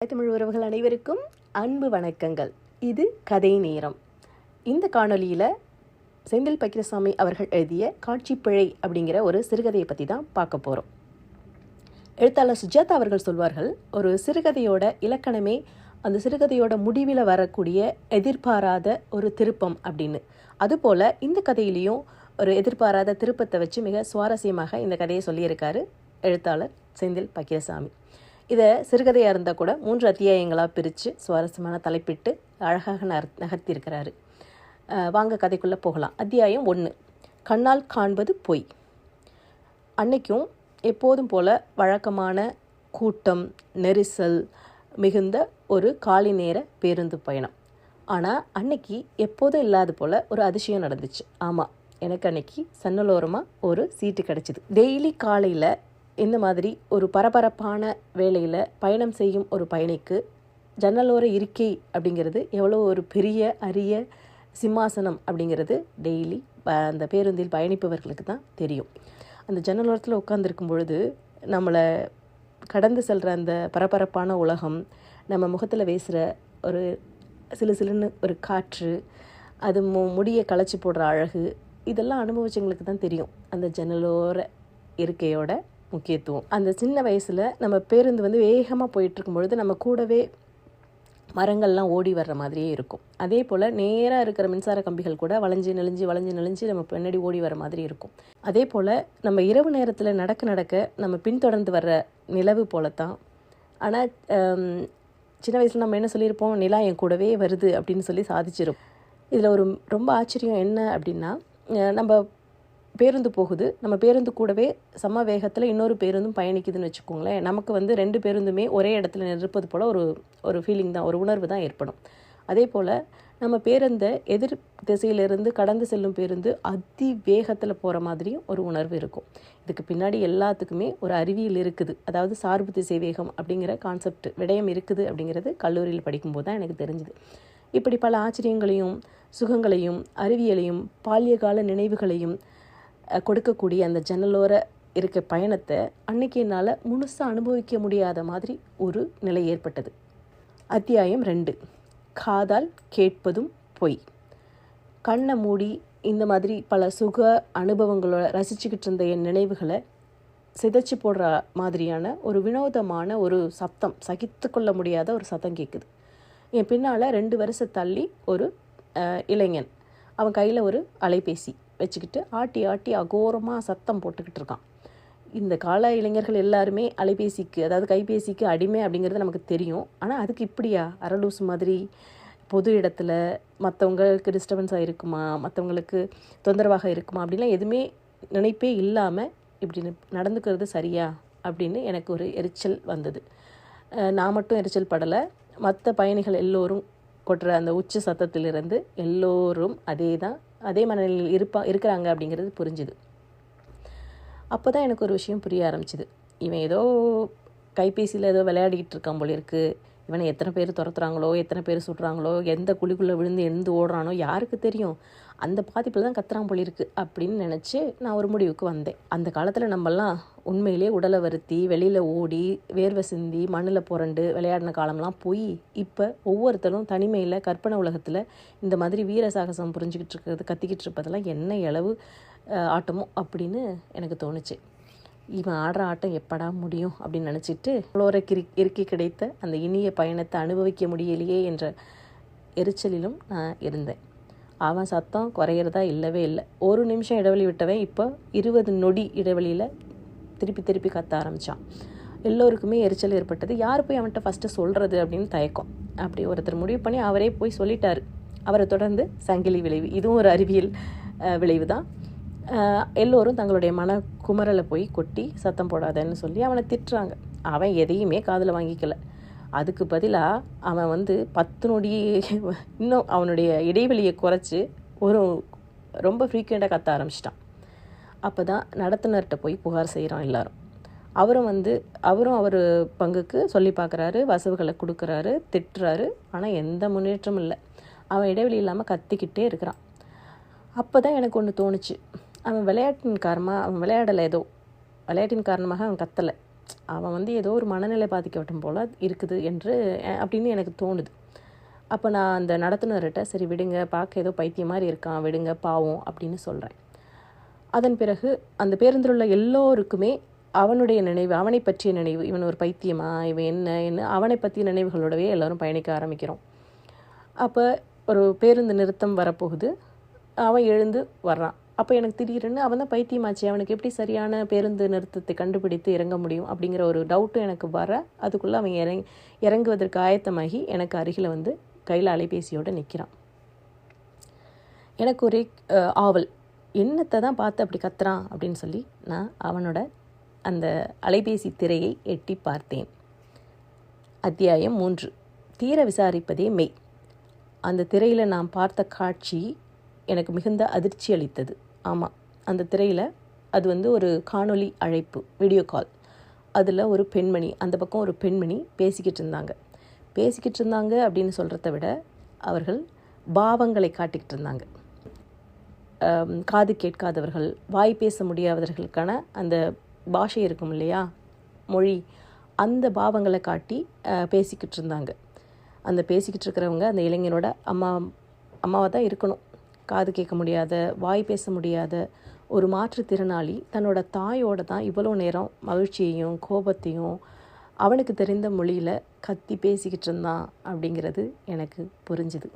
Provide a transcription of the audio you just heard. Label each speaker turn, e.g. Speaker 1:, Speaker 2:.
Speaker 1: தமிழ் உறவுகள் அனைவருக்கும் அன்பு வணக்கங்கள். இது கதை நேரம். இந்த காணொலியில் செந்தில் பக்கிரசாமி அவர்கள் எழுதிய காட்சிப்பிழை அப்படிங்கிற ஒரு சிறுகதையை பற்றி தான் பார்க்க போகிறோம் எழுத்தாளர் சுஜாதா அவர்கள் சொல்வார்கள் ஒரு சிறுகதையோட இலக்கணமே அந்த சிறுகதையோட முடிவில் வரக்கூடிய எதிர்பாராத ஒரு திருப்பம் அப்படின்னு. அதுபோல் இந்த கதையிலையும் ஒரு எதிர்பாராத திருப்பத்தை வச்சு மிக சுவாரஸ்யமாக இந்த கதையை சொல்லியிருக்காரு எழுத்தாளர் செந்தில் பக்கிரசாமி. இதை சிறுகதையாக இருந்தால் கூட மூன்று அத்தியாயங்களாக பிரித்து சுவாரஸ்யமான தலைப்பிட்டு அழகாக நர் நகர்த்தியிருக்கிறாரு. வாங்க கதைக்குள்ளே போகலாம். அத்தியாயம் ஒன்று கண்ணால் காண்பது பொய். அன்னைக்கும் எப்போதும் போல வழக்கமான கூட்டம் நெரிசல் மிகுந்த ஒரு காலை நேர பேருந்து பயணம். ஆனால் அன்னைக்கு எப்போதும் இல்லாத போல் ஒரு அதிசயம் நடந்துச்சு. ஆமாம் எனக்கு அன்னைக்கு சன்னலோரமாக ஒரு சீட்டு கிடச்சிது. டெய்லி காலையில் இந்த மாதிரி ஒரு பரபரப்பான வேலையில் பயணம் செய்யும் ஒரு பயணிக்கு ஜன்னலோர இருக்கை அப்படிங்கிறது எவ்வளோ ஒரு பெரிய அரிய சிம்மாசனம் அப்படிங்கிறது டெய்லி அந்த பேருந்தில் பயணிப்பவர்களுக்கு தான் தெரியும். அந்த ஜன்னலோரத்தில் உட்காந்துருக்கும் பொழுது நம்மளை கடந்து செல்கிற அந்த பரபரப்பான உலகம் நம்ம முகத்தில் வீசுகிற ஒரு சிலு சிலுன்னு ஒரு காற்று அது மு முடியை களைச்சி போடுற அழகு இதெல்லாம் அனுபவிச்சவங்களுக்கு தான் தெரியும். அந்த ஜன்னலோர இருக்கையோட முக்கியத்துவம். அந்த சின்ன வயசில் நம்ம பேருந்து வந்து வேகமாக போயிட்டுருக்கும் பொழுது நம்ம கூடவே மரங்கள்லாம் ஓடி வர்ற மாதிரியே இருக்கும். அதே போல் நேராக இருக்கிற மின்சார கம்பிகள் கூட வளைஞ்சு நெளிஞ்சு வளைஞ்சு நெளிஞ்சு நம்ம பின்னாடி ஓடி வர மாதிரி இருக்கும். அதே போல் நம்ம இரவு நேரத்தில் நடக்க நடக்க நம்ம பின்தொடர்ந்து வர்ற நிலவு போலத்தான். ஆனால் சின்ன வயசில் நம்ம என்ன சொல்லியிருப்போம்? நிலா என் கூடவே வருது அப்படின்னு சொல்லி சாதிச்சிருப்போம் இதில் ஒரு ரொம்ப ஆச்சரியம் என்ன அப்படின்னா நம்ம பேருந்து போகுது. நம்ம பேருந்து கூடவே சம வேகத்தில் இன்னொரு பேருந்தும் பயணிக்குதுன்னு வச்சுக்கோங்களேன். நமக்கு வந்து ரெண்டு பேருந்துமே ஒரே இடத்துல நிற்பது போல் ஒரு ஒரு ஃபீலிங் தான் ஒரு உணர்வு தான் ஏற்படும். அதே போல் நம்ம பேருந்தை எதிர் திசையிலிருந்து கடந்து செல்லும் பேருந்து அதி வேகத்தில் போகிற மாதிரியும் ஒரு உணர்வு இருக்கும். இதுக்கு பின்னாடி எல்லாத்துக்குமே ஒரு அறிவியல் இருக்குது. அதாவது சார்பு திசை வேகம் அப்படிங்கிற கான்செப்ட் விடயம் இருக்குது அப்படிங்கிறது கல்லூரியில் படிக்கும்போது தான் எனக்கு தெரிஞ்சுது. இப்படி பல ஆச்சரியங்களையும் சுகங்களையும் அறிவியலையும் பால்யகால நினைவுகளையும் கொடுக்கக்கூடிய அந்த ஜன்னலோர இருக்க பயணத்தை அன்னைக்கு என்னால் முழுசாக அனுபவிக்க முடியாத மாதிரி ஒரு நிலை ஏற்பட்டது. அத்தியாயம் ரெண்டு. காதால் கேட்பதும் பொய். கண்ணை மூடி இந்த மாதிரி பல சுக அனுபவங்களோட ரசிச்சுக்கிட்டு இருந்த என் நினைவுகளை சிதைச்சு போடுற மாதிரியான ஒரு வினோதமான ஒரு சத்தம் சகித்து கொள்ள முடியாத ஒரு சத்தம் கேட்குது என் பின்னால் ரெண்டு வருஷம் தள்ளி ஒரு இளைஞன். அவன் கையில் ஒரு அலைபேசி. வச்சுக்கிட்டு ஆட்டி ஆட்டி அகோரமாக சத்தம் போட்டுக்கிட்டு இருக்கான். இந்த கால இளைஞர்கள் எல்லாருமே அலைபேசிக்கு அதாவது கைபேசிக்கு அடிமை அப்படிங்கிறது நமக்கு தெரியும். ஆனால் அதுக்கு இப்படியா? அரலூஸ் மாதிரி பொது இடத்துல மற்றவங்களுக்கு டிஸ்டர்பன்ஸ் இருக்குமா மற்றவங்களுக்கு தொந்தரவாக இருக்குமா? அப்படிலாம் எதுவுமே நினைப்பே இல்லாமல் இப்படி நடந்துக்கிறது சரியா? அப்படின்னு எனக்கு ஒரு எரிச்சல் வந்தது. நான் மட்டும் எரிச்சல் படலை. மற்ற பயணிகள் எல்லோரும் கொட்டுற அந்த உச்ச சத்தத்திலிருந்து எல்லோரும் அதே தான் அதே மனநிலையில் இருப்பா இருக்கிறாங்க அப்படிங்கிறது புரிஞ்சுது. அப்போ தான் எனக்கு ஒரு விஷயம் புரிய ஆரம்பிச்சிது. இவன் ஏதோ கைபேசியில் ஏதோ விளையாடிக்கிட்டு இருக்கான் போல இருக்கு. இவனை எத்தனை பேர் துரத்துறாங்களோ எத்தனை பேர் சுடுறாங்களோ எந்த குழிக்குள்ளே விழுந்து எந்த ஓடுறானோ யாருக்கு தெரியும்? அந்த பாதிப்பில் தான் கத்துறான் போல அப்படின்னு நினச்சி நான் ஒரு முடிவுக்கு வந்தேன். அந்த காலத்தில் நம்மலாம் உண்மையிலே உடலை வருத்தி வெளியில் ஓடி வேர்வை சிந்தி மண்ணில் புரண்டு விளையாடின காலம்லாம் போய் இப்போ ஒவ்வொருத்தரும் தனிமையில் கற்பனை உலகத்தில் இந்த மாதிரி வீர சாகசம் புரிஞ்சுக்கிட்டு இருக்கிறது கத்திக்கிட்டு இருப்பதெல்லாம் என்ன அளவு ஆட்டமோ அப்படின்னு எனக்கு தோணுச்சு. இவன் ஆடுற ஆட்டம் எப்படா முடியும் அப்படின்னு நினச்சிட்டு உங்களோர கிரி இறுக்கி கிடைத்த அந்த இனிய பயணத்தை அனுபவிக்க முடியலையே என்ற எரிச்சலிலும் நான் இருந்தேன். அவன் சத்தம் குறையிறதா இல்லவே இல்லை. ஒரு நிமிஷம் இடைவெளி விட்டவன் இப்போ இருபது நொடி இடைவெளியில் திருப்பி திருப்பி கத்த ஆரம்பித்தான் எல்லோருக்குமே எரிச்சல் ஏற்பட்டது. யார் போய் அவன்கிட்ட ஃபஸ்ட்டு சொல்கிறது அப்படின்னு தயக்கம். அப்படி ஒருத்தர் முடிவு பண்ணி அவரே போய் சொல்லிட்டார். அவரை தொடர்ந்து சங்கிலி விளைவு. இதுவும் ஒரு அறிவியல் விளைவு தான் எல்லோரும் தங்களுடைய மன குமரலை போய் கொட்டி சத்தம் போடாதன்னு சொல்லி அவனை திட்டுறாங்க. அவன் எதையுமே காதில் வாங்கிக்கலை. அதுக்கு பதிலாக அவன் வந்து பத்து நொடி இன்னும் அவனுடைய இடைவெளியை குறைச்சி ஒரு ரொம்ப ஃப்ரீக்வெண்ட்டாக கத்த ஆரம்பிச்சிட்டான். அப்போ தான் நடத்துனர்கிட்ட போய் புகார் செய்கிறான் எல்லாரும். அவரும் வந்து அவரும் அவர் பங்குக்கு சொல்லி பார்க்குறாரு வசவுகளை கொடுக்குறாரு திட்டுறாரு. ஆனால் எந்த முன்னேற்றமும் இல்லை. அவன் இடைவெளி இல்லாமல் கத்திக்கிட்டே இருக்கிறான். அப்போ தான் எனக்கு ஒன்று தோணுச்சு. அவன் விளையாட்டின் காரணமாக அவன் விளையாடலை ஏதோ. விளையாட்டின் காரணமாக அவன் கத்தலை. அவன் வந்து ஏதோ ஒரு மனநிலை பாதிக்கப்பட்டும் போல் இருக்குது என்று அப்படின்னு எனக்கு தோணுது. அப்போ நான் அந்த நடத்துனர்கிட்ட சரி விடுங்க பார்க்க ஏதோ பைத்தியம் மாதிரி இருக்கான் விடுங்க பாவம் அப்படின்னு சொல்கிறேன் அதன் பிறகு அந்த பேருந்தில் உள்ள எல்லோருக்குமே அவனுடைய நினைவு அவனை பற்றிய நினைவு இவன் ஒரு பைத்தியமா? இவன் என்ன? என்ன அவனை பற்றிய நினைவுகளோடவே எல்லாரும் பயணிக்க ஆரம்பிக்கிறோம். அப்போ ஒரு பேருந்து நிறுத்தம் வரப்போகுது. அவன் எழுந்து வர்றான். அப்போ எனக்கு திடீர்னு அவன் தான் பைத்தியமாச்சு அவனுக்கு எப்படி சரியான பேருந்து நிறுத்தத்தை கண்டுபிடித்து இறங்க முடியும் அப்படிங்கிற ஒரு டவுட்டும் எனக்கு வர அதுக்குள்ளே அவன் இறங் இறங்குவதற்கு ஆயத்தமாகி எனக்கு அருகில் வந்து கையில் அலைபேசியோடு நிற்கிறான் எனக்கு ஒரே ஆவல் என்னத்தை தான் பார்த்து அப்படி கத்துறான்? அப்படின்னு சொல்லி நான் அவனோட அந்த அலைபேசி திரையை எட்டி பார்த்தேன். அத்தியாயம் மூன்று தீர விசாரிப்பதே மெய். அந்த திரையில் நான் பார்த்த காட்சி எனக்கு மிகுந்த அதிர்ச்சி அளித்தது. ஆமாம் அந்த திரையில் அது வந்து ஒரு காணொளி அழைப்பு வீடியோ கால் அதில் ஒரு பெண்மணி அந்த பக்கம் ஒரு பெண்மணி பேசிக்கிட்டு இருந்தாங்க. பேசிக்கிட்டு இருந்தாங்க அப்படின்னு சொல்கிறத விட அவர்கள் பாவங்களை காட்டிக்கிட்டு இருந்தாங்க. காது கேட்காதவர்கள் வாய் பேச முடியாதவர்களுக்கான அந்த பாஷை இருக்கும் இல்லையா மொழி அந்த பாவங்களை காட்டி பேசிக்கிட்டு இருந்தாங்க. அந்த பேசிக்கிட்டு இருக்கிறவங்க அந்த இளைஞனோட அம்மா அம்மாவாக தான் இருக்கணும். காது கேட்க முடியாத வாய் பேச முடியாத ஒரு மாற்றுத்திறனாளி தன்னோட தாயோட தான் இவ்வளோ நேரம் மகிழ்ச்சியையும் கோபத்தையும் அவனுக்கு தெரிந்த மொழியில் கத்தி பேசிக்கிட்டு இருந்தான் அப்படிங்கிறது எனக்கு புரிஞ்சுது.